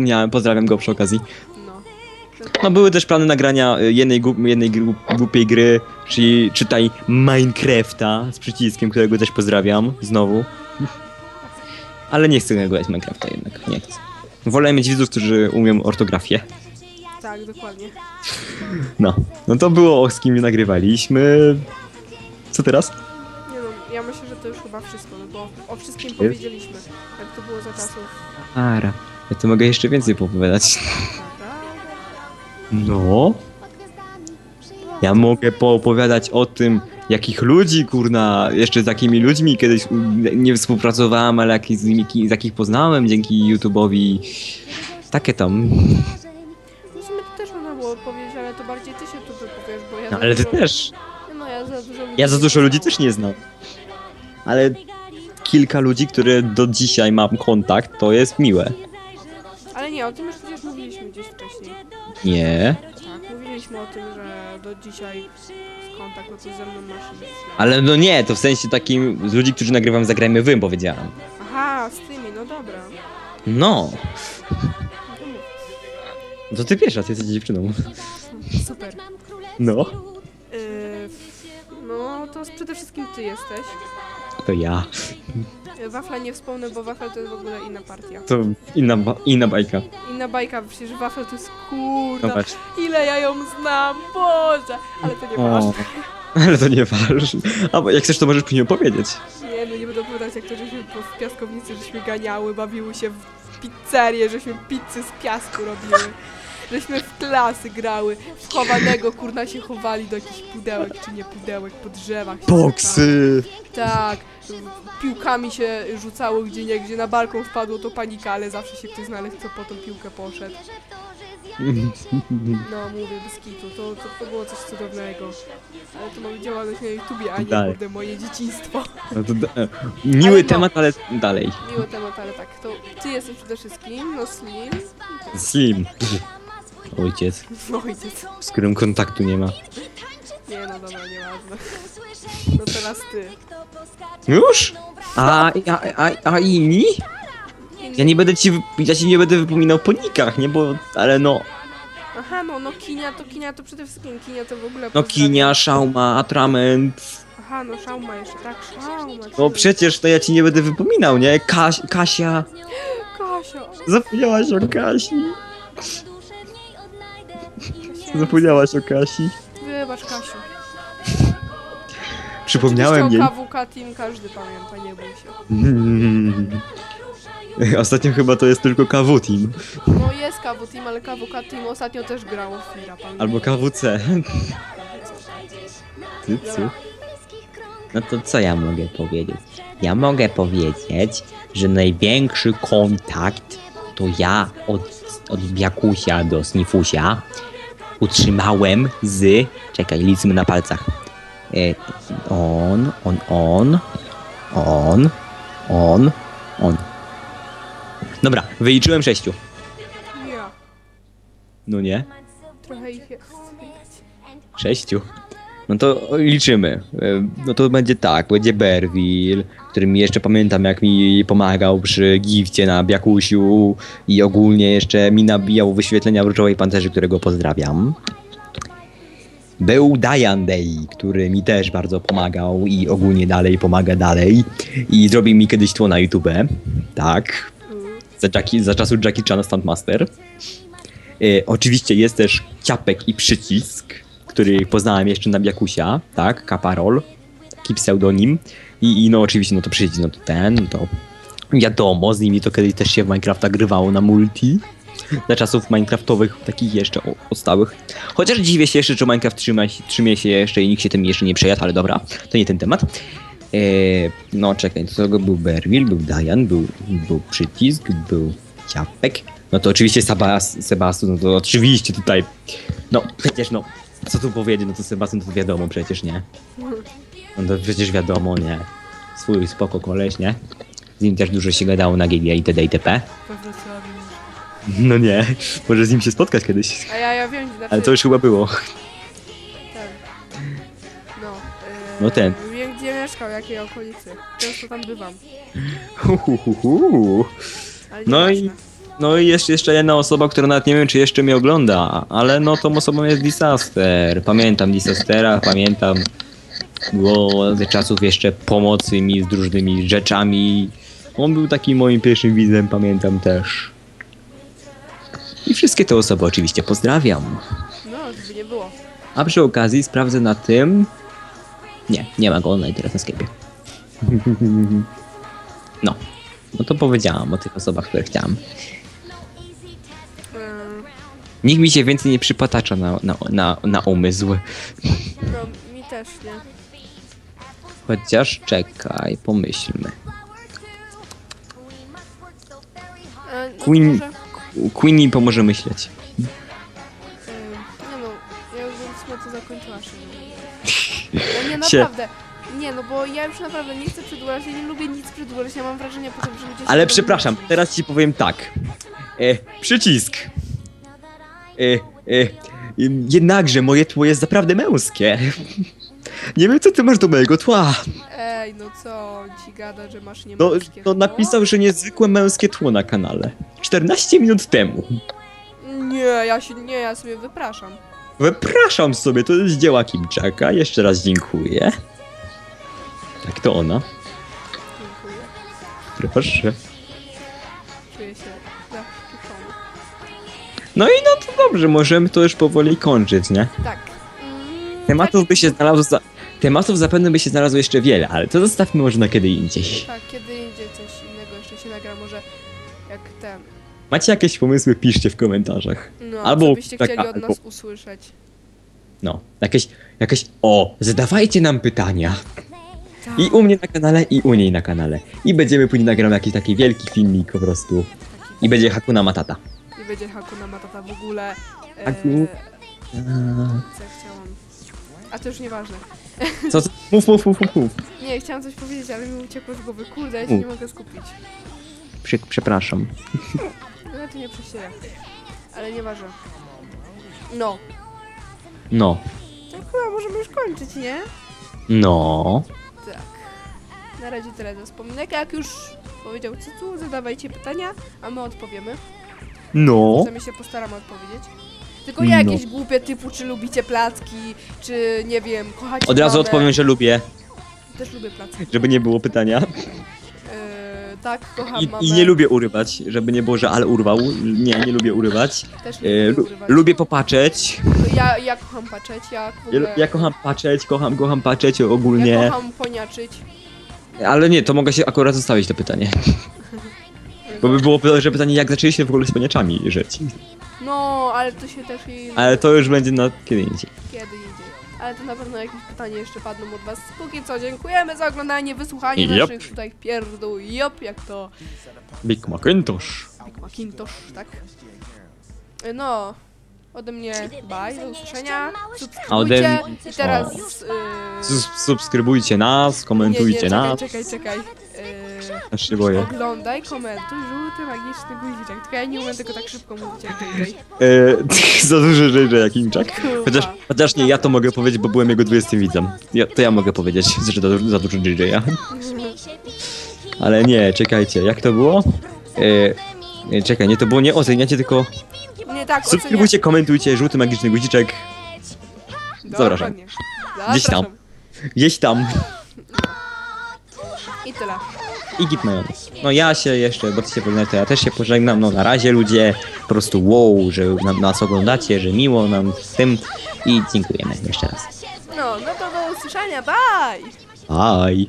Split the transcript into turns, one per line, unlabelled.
Miałem, pozdrawiam go przy okazji.
No.
No były też plany nagrania y, jednej, głup- jednej gru- głupiej gry, czyli czytaj Minecrafta z przyciskiem, którego też pozdrawiam znowu. Ale nie chcę grać Minecrafta jednak, nie chcę. Wolę mieć widzów, którzy umieją ortografię.
Tak, dokładnie.
No, no to było z kim nagrywaliśmy. Co teraz?
Nie no, ja myślę, że to już chyba wszystko, no bo o wszystkim powiedzieliśmy. Jak to było za czasów.
Ara, ja to mogę jeszcze więcej opowiadać.
Prawda?
No. Ja mogę poopowiadać o tym, jakich ludzi, kurna, jeszcze z takimi ludźmi kiedyś nie współpracowałem, ale jakich, z, nimi, z jakich poznałem dzięki YouTube'owi. Takie tam.
No w sumie to też można było powiedzieć, ale to bardziej ty się tu wypowiesz, bo ja
No ale ty
dużo...
też.
No ja za dużo ludzi
Ja za dużo ludzi też nie znam. Ale kilka ludzi, które do dzisiaj mam kontakt, to jest miłe.
Nie, o tym już przecież mówiliśmy gdzieś wcześniej.
Nie.
Tak, mówiliśmy o tym, że do dzisiaj kontakt, no to ze mną masz nic.
Ale no nie, to w sensie takim z ludzi, którzy nagrywam Zagrajmy Wy, powiedziałem.
Aha, z tymi, no dobra.
No.
No. To
ty pierwsza, ty jesteś dziewczyną.
Super.
No.
Yy, no to przede wszystkim ty jesteś.
To ja.
Wafla nie wspomnę, bo Wafel to jest w ogóle inna partia.
To inna, ba- inna bajka.
Inna bajka, przecież Wafel to jest
No
kurna.
patrz.
Ile ja ją znam, Boże! Ale to nie ważne.
ale to nie ważne. A bo jak chcesz, to możesz później opowiedzieć.
Nie, no nie będę opowiadać jak to, żeśmy po- w piaskownicy żeśmy ganiały, bawiły się w pizzerię, żeśmy pizzy z piasku robiły. Żeśmy w klasy grały, w chowanego kurna się chowali do jakichś pudełek, czy nie pudełek, po drzewach. się
Boksy!
skakało. Tak, piłkami się rzucało gdzie nie, gdzie na balkon wpadło to panika, ale zawsze się ktoś znalazł, kto po tą piłkę poszedł. No mówię, bez kitu, to, to, to było coś cudownego. Ale to mamy działalność na YouTubie, a nie
Dalej.
kurde moje dzieciństwo.
No to da- e, miły
Ale no.
temat, ale dalej.
Miły temat, ale tak, to ty jesteś przede wszystkim, no Slim,
Slim. Ojciec,
ojciec.
z którym kontaktu nie ma.
Nie no dobra, nieważne. No teraz ty.
Już? A, a, a, a inni? Ja nie będę ci, ja ci nie będę wypominał po nikach, nie? Bo, ale no,
Aha, no, no Kinia to Kinia to przede wszystkim Kinia to w ogóle
no
pozdrawiam.
Kinia, Szauma, Atrament.
Aha, no Szauma jeszcze, tak, Szauma.
No przecież to ja ci nie będę wypominał, nie? Kaś, Kasia.
Kasia.
Zapomniałaś o Kasi. Zapomniałaś o Kasi.
Wybacz Kasiu.
Przypomniałem jej.
KWK Team każdy pamięta, nie bój się.
Mm. Ostatnio chyba to jest tylko KW Team.
No jest KW Team, ale KWK Team ostatnio też grało w Fira, pamiętam.
Albo KWC. Ty, co? No to co ja mogę powiedzieć? Ja mogę powiedzieć, że największy kontakt to ja od, od Biakusia do Snifusia utrzymałem z... Czekaj, liczmy na palcach. E, on, on, on, on, on, on. Dobra, wyliczyłem sześciu.
Ja,
No nie?
trochę ich jest.
Sześciu. No to liczymy. E, No to będzie tak, będzie Berwil, który mi jeszcze pamiętam jak mi pomagał przy gifcie na Biakusiu i ogólnie jeszcze mi nabijał wyświetlenia w Różowej Pancerzy, którego pozdrawiam. Był Diane Day, który mi też bardzo pomagał i ogólnie dalej pomaga dalej i zrobił mi kiedyś tło na YouTube. Tak, za, Jackie, za czasów Jackie Chan Stuntmaster. E, oczywiście jest też Ciapek i Przycisk, który poznałem jeszcze na Biakusia, tak, Kaparol, taki pseudonim. I, I no oczywiście, no to przycisk, no to ten, no to wiadomo, z nimi to kiedyś też się w Minecrafta grywało na multi. Za czasów Minecraftowych, takich jeszcze odstałych. Chociaż dziwię się jeszcze, że Minecraft trzyma, trzymie się jeszcze i nikt się tym jeszcze nie przejadł, ale dobra, to nie ten temat. E, no czekaj, co go był Berwil, był Dian, był, był Przycisk, był Ciapek. No to oczywiście Sebas, Sebastian, no to oczywiście tutaj, no przecież no, co tu powiedzieć, no to Sebastian to wiadomo przecież, nie? No to przecież wiadomo, nie? Swój spoko koleś, nie? Z nim też dużo się gadało na GG itd. itp. No nie, może z nim się spotkać kiedyś.
A ja, ja wiem, znaczy...
Ale to już chyba było.
Ten. No. Yy,
No ten.
Wiem, gdzie mieszkał, jakiej okolicy. Często tam bywam.
Hu, hu, hu, hu.
Ale
No i-
i...
No i jest jeszcze jedna osoba, która nawet nie wiem, czy jeszcze mnie ogląda, ale no tą osobą jest Disaster. Pamiętam Disastera, pamiętam go ze czasów jeszcze pomocy mi z różnymi rzeczami. On był takim moim pierwszym widzem, pamiętam też. I wszystkie te osoby oczywiście pozdrawiam.
No, żeby nie było.
A przy okazji sprawdzę na tym... Nie, nie ma go online teraz na Skype'ie. No. No to powiedziałam o tych osobach, które chciałam. Nikt mi się więcej nie przypatacza na, na, na, na umysł.
no, mi też nie.
Chociaż czekaj, pomyślmy.
E, no,
Queen-
Może,
Queenie pomoże myśleć.
nie no, ja już bym w sumie to zakończyła. No nie,
Się-
naprawdę. Nie, no bo ja już naprawdę nie chcę przedłużać, ja nie lubię nic przedłużać, ja mam wrażenie potem, że ludzie się
Ale
będą
przepraszam, teraz ci powiem tak. E, przycisk. E, e, jednakże moje tło jest naprawdę męskie. Nie wiem, co ty masz do mojego tła.
Ej, no co ci gada, że masz
No,
niemęskie
no napisał, że niezwykłe męskie tło na kanale. 14 minut temu.
Nie, ja się, nie, ja sobie wypraszam.
Wypraszam sobie, to jest dzieła Kimczaka. Jeszcze raz dziękuję. Tak, to ona.
Dziękuję.
Proszę.
Czuję się.
No i no to dobrze, możemy to już powoli kończyć, nie?
Tak. Mm,
Tematów
tak,
by się znalazło za... Tematów zapewne by się znalazło jeszcze wiele, ale to zostawmy może na kiedy indziej.
Tak, kiedy indziej coś innego jeszcze się nagra, może jak ten.
Macie jakieś pomysły, piszcie w komentarzach.
No,
Albo
co byście
taka-
chcieli od
albo-
nas usłyszeć.
No, jakieś, jakieś... O, zadawajcie nam pytania.
Tak,
I u mnie na kanale, i u niej na kanale. I będziemy później nagramy jakiś taki wielki filmik po prostu. I będzie Hakuna Matata.
Będzie Hakuna Matata w ogóle. E,
Haku-
co ja chciałam? A to już nieważne.
Co, co? Mów, mów, mów, mów, mów.
Nie, chciałam coś powiedzieć, ale mi uciekło z głowy. Kurde, ja się
Mów.
nie mogę skupić.
Prze przepraszam.
No to nie przez ciebie. Ale nieważne. No.
No.
To chyba możemy już kończyć, nie?
No.
Tak. Na razie tyle ze wspominek. Jak już powiedział Cycu, zadawajcie pytania, a my odpowiemy.
No.
Się postaramy odpowiedzieć. Tylko
No.
jakieś głupie typu, czy lubicie placki, czy nie wiem, kochacie
Od razu
mamę.
odpowiem, że lubię,
Też lubię placki.
żeby nie było pytania.
Yy, tak, kocham
I,
mamę.
I nie lubię urywać, żeby nie było, że ale urwał. Nie, nie lubię urywać.
Też nie
E,
lubię
lu
urywać.
lubię popatrzeć.
Ja, ja kocham patrzeć, ja w
Ja,
ogóle...
ja kocham patrzeć, kocham, kocham patrzeć
Ja
ogólnie.
kocham poniaczyć.
Ale nie, to mogę się akurat zostawić to pytanie. Bo by było pytanie, jak zaczęliście w ogóle z poniaczami żyć.
No, ale to się też i...
Ale to już będzie na kiedy indziej.
Kiedy indziej. Ale to na pewno jakieś pytanie jeszcze padną od was. Póki co, dziękujemy za oglądanie, wysłuchanie
Jop.
naszych tutaj pierdół. Jop, jak to
Big Macintosh.
Big Macintosh, tak? No, ode mnie bye, do usłyszenia.
A ode
Subskrybujcie
mnie-
i teraz...
o. Sus- Subskrybujcie nas, komentujcie
nie, nie,
nas.
czekaj, czekaj, czekaj.
Aż się boję.
oglądaj, komentuj, żółty magiczny guziczek. Tylko ja nie umiem tego tak szybko mówić jak tutaj.
E, za duży rzeczy jak Inczak. Chociaż, chociaż nie, ja to mogę powiedzieć, bo byłem jego 20 widzem. Ja, to ja mogę powiedzieć, że to za dużo DJ-a. Ale nie, czekajcie, jak to było? E, e, czekaj, nie, to było nie oceniacie, tylko
Nie tak,
subskrybujcie, komentujcie, żółty magiczny guziczek, zapraszam. Gdzieś tam. Gdzieś tam
I tyle.
I git majonez. No ja się jeszcze, bo ty się pożegnać, to ja też się pożegnam, no na razie ludzie, po prostu wow, że na, nas oglądacie, że miło nam z tym i dziękujemy jeszcze raz.
No, no to do usłyszenia, bye!
Bye!